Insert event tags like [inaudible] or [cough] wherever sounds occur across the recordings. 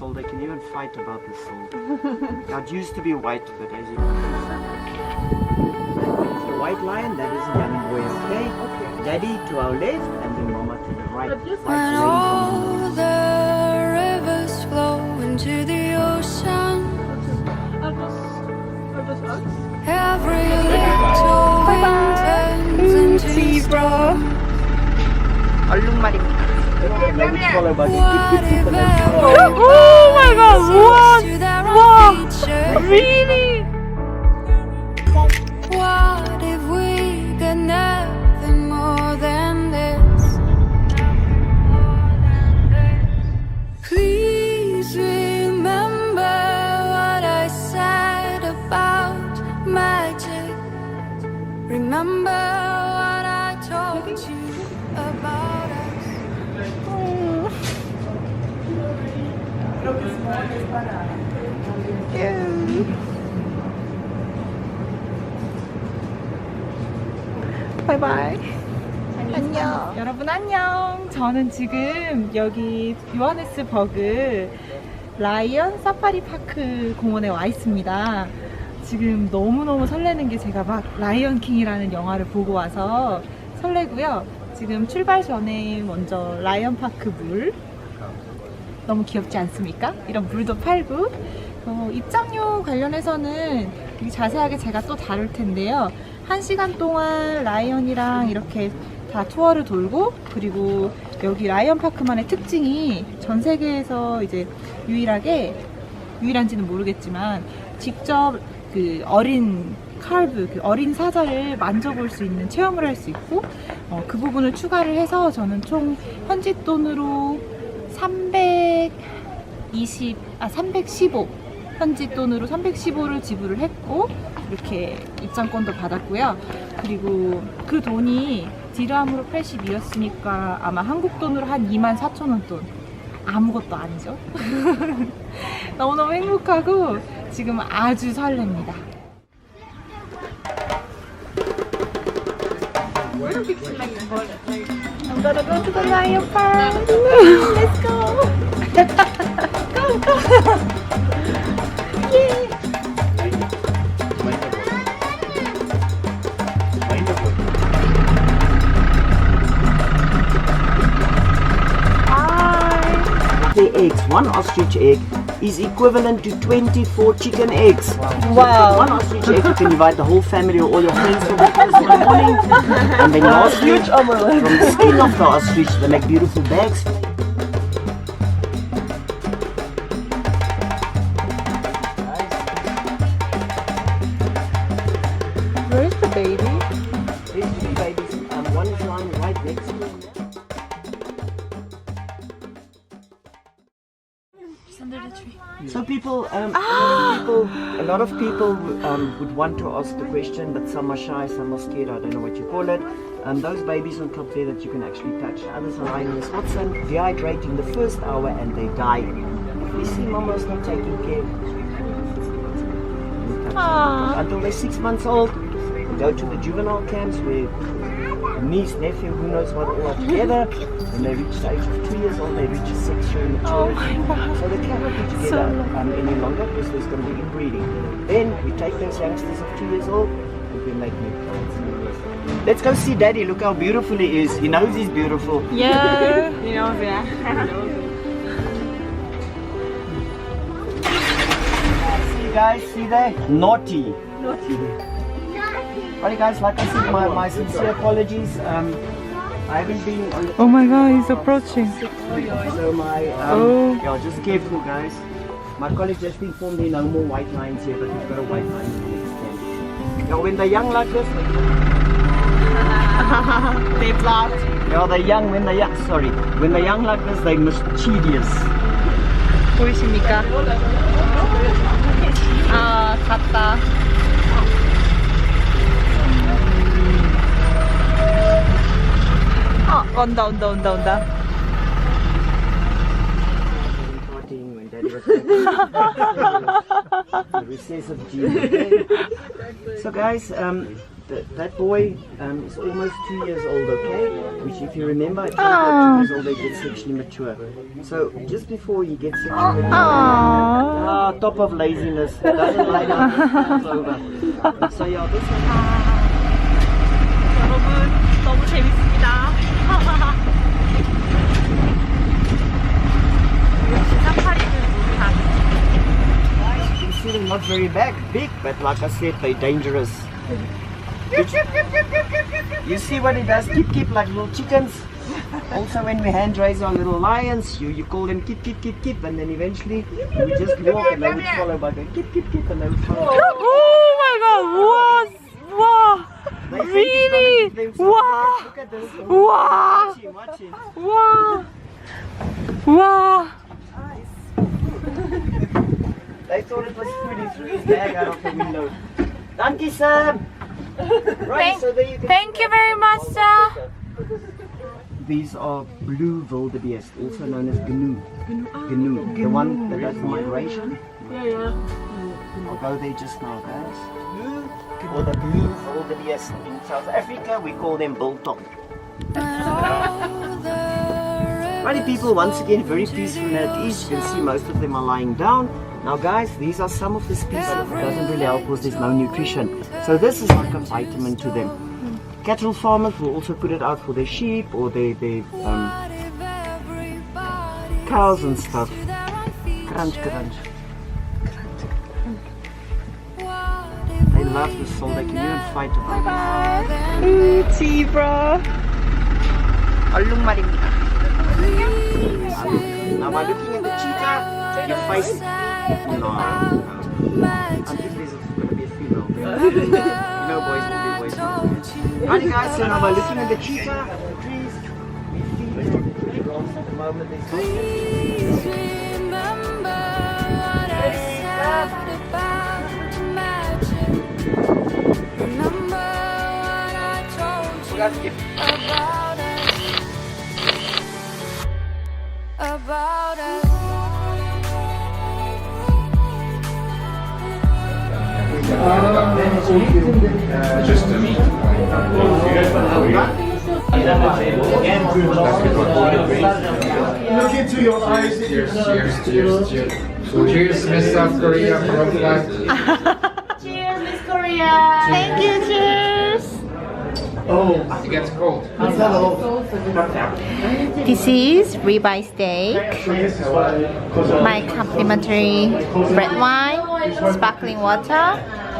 soul. They can even fight about the soul. [laughs] now, it used to be white, but as you It's the white lion, that is a young boy, okay? Daddy to our left, and then mama to the right. White When all the rivers flow into the ocean, every little wind turns into straw. 얼 oh my god, what? What? really? What if we could never 바이바이. 안녕. 여러분 안녕. 저는 지금 여기 요하네스버그 라이언 사파리 파크 공원에 와 있습니다. 지금 너무너무 설레는 게 제가 막 라이언 킹이라는 영화를 보고 와서 설레고요. 지금 출발 전에 먼저 라이언 파크 물 너무 귀엽지 않습니까? 이런 물도 팔고 어, 입장료 관련해서는 자세하게 제가 또 다룰 텐데요. 한 시간 동안 라이언이랑 이렇게 다 투어를 돌고 그리고 여기 라이언 파크만의 특징이 전 세계에서 이제 유일하게 유일한지는 모르겠지만 직접 그 어린 칼브, 그 어린 사자를 만져볼 수 있는 체험을 할 수 있고 어, 그 부분을 추가를 해서 저는 총 현지 돈으로 320, 아, 315. 현지 돈으로 315를 지불을 했고, 이렇게 입장권도 받았고요. 그리고 그 돈이 디람으로 82였으니까 아마 한국 돈으로 한 2만 4천 원 돈. 아무것도 아니죠. [laughs] 너무너무 행복하고 지금 아주 설렙니다. I'm gonna go to the lion park. Let's go. [laughs] go, go. Hi. The eggs, one ostrich egg is equivalent to 24 chicken eggs. Wow. So one ostrich egg, you can invite the whole family or all your friends for breakfast in the morning. [laughs] And then lastly, from the skin of the ostrich, they make beautiful bags. Um, people, a lot of people um, would want to ask the question, but some are shy, some are scared. I don't know what you call it. Um, those babies on top there that you can actually touch. Others are lying in the hot sun, dehydrating the first hour, and they die. If we see mama's not taking care, them. until they're six months old, go to the juvenile camps where niece, nephew, who knows what, all are together. When they reach the age of two years old, they reach a sexual maturity. Oh my god. So they cannot be together um, any longer because there's going to be inbreeding. Then we take those youngsters of two years old and we make new plants. Let's go see Daddy. Look how beautiful he is. He knows he's beautiful. Yeah. [laughs] You know, yeah. See guys, see there? Naughty. Naughty. Alright guys, like I said, my, my sincere apologies. Um, I haven't been on Oh my god, he's approaching. So my, um, oh. yeah, just careful guys. My colleague just informed me no more white lines here, but we've got a white line to the. Yeah, when they're young like this, [laughs] they plot. Yeah, they're young when they're young. Sorry, when they're young like this, they're mischievous. Who is Mika? 아, 온다, 온다, 온다, 온다. Partying when daddy was happy. the recessive gene. So guys, um, that, that boy um, is almost two years old, okay? Which, if you remember, at Ah. two years old, they get sexually mature. So just before he gets sexually mature, Aww. ah, top of laziness, doesn't lie down, it's over. So yeah, this one. 여러분 너무 재밌습니다. not very big, big, but like I said, they're dangerous. you see what it does? Keep, keep, like little chickens. [laughs] Also, when we hand raise our little lions, you, you call them keep, keep, keep, keep, and then eventually we just walk and they would follow by going keep, keep, keep, and they would follow. Oh my god, wow, wow. Really? Wow. Wow. Wow. Wow. Nice. They thought it was food. He threw his bag out of the window. Thank you, Sam. [laughs] Right, Thank- so there you can thank you very much, sir. These are blue wildebeest, also known as gnu. Gnu. The one that does the migration. Yeah, yeah. I'll go there just now, guys. Gnu, or the blue wildebeest. In South Africa, we call them bulldog. [laughs] Righty people, once again, very peaceful and at ease. You can see most of them are lying down. Now guys, these are some of the species that doesn't really help with this malnutrition. So this is like a vitamin to them. Cattle farmers will also put it out for their sheep or their, their um, cows and stuff. Crunch, crunch. They love this salt, they can even fight about it. Ooh, zebra. Now by looking at the cheetah, your face no, no. Until there's going to be a female. know, boys will be boys. Alrighty, guys. So now by looking at the cheetah, the trees, we feed them pretty at the moment. There's Please remember what I said about magic. Remember what I told you about Look into your eyes. Cheers, cheers, cheers, cheers. Cheers, Miss South Korea from flight. [laughs] Cheers, Miss Korea. Thank you, cheers! Oh, It gets cold. This is ribeye steak, my complimentary red wine, sparkling water,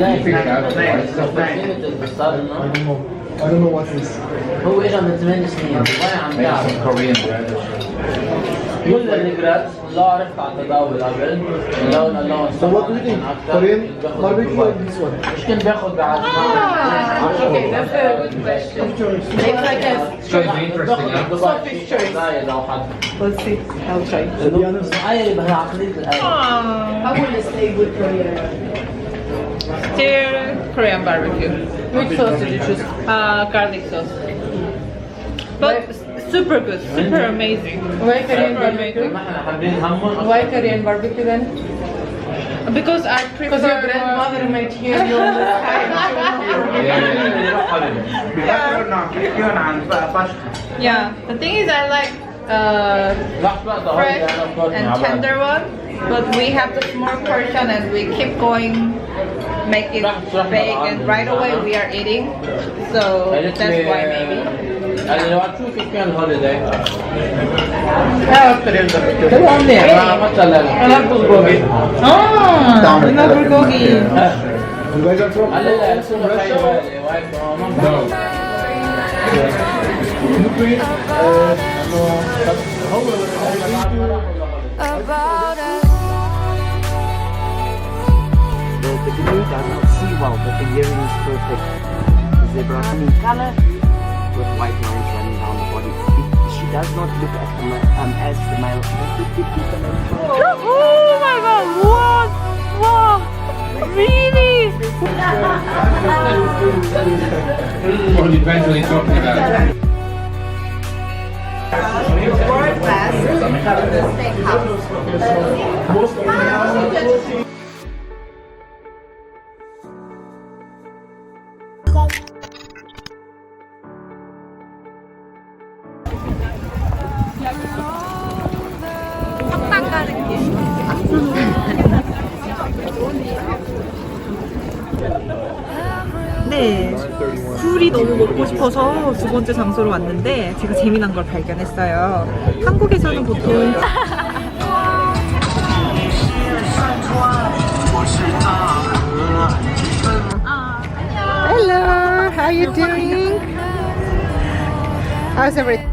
يعني بس Pick لا up. بس صار انه I don't know what this. هو اجى من ثمان سنين وين عم Make بيعرف some Korean bread. كل الريجرات لا عرفت على التداول قبل لو لو So what do you think? Korean barbecue or this one? مش كان بياخذ بعد Okay, that's a good question. It's like a It's going to be interesting, huh? Selfish choice. زايد او حد Let's see. I'll try. To be honest, هاي بها عقلية الأهل I want to stay with Korean. Korean barbecue. Which sauce did you choose? Uh, garlic sauce. But super good, super amazing. Why Korean barbecue? Why Korean barbecue then? Because I prefer. Because your grandmother made here. [laughs] yeah. yeah. The thing is, I like uh, fresh and tender one. but we have the small portion and we keep going, make it big, and right away we are eating. So that's why maybe. Eller det var 250 on holiday. Ja, 300. Det var mer. Ma mozzarella. Eller bulgogi. 아, 누나 불고기. You guys are from Eller sono fai vai from Ukraine? Uh, no. about us. The, The canoe does not see well, but the hearing is perfect. The zebra in color with white lines running down the body. It- she does not look at the um, as the male. Oh my god, what? Wow, really? What are you eventually talking about? 네, 굴이 너무 먹고 싶어서 두 번째 장소로 왔는데 제가 재미난 걸 발견했어요. 한국에서는 보통 Hello, how you doing? How's everything?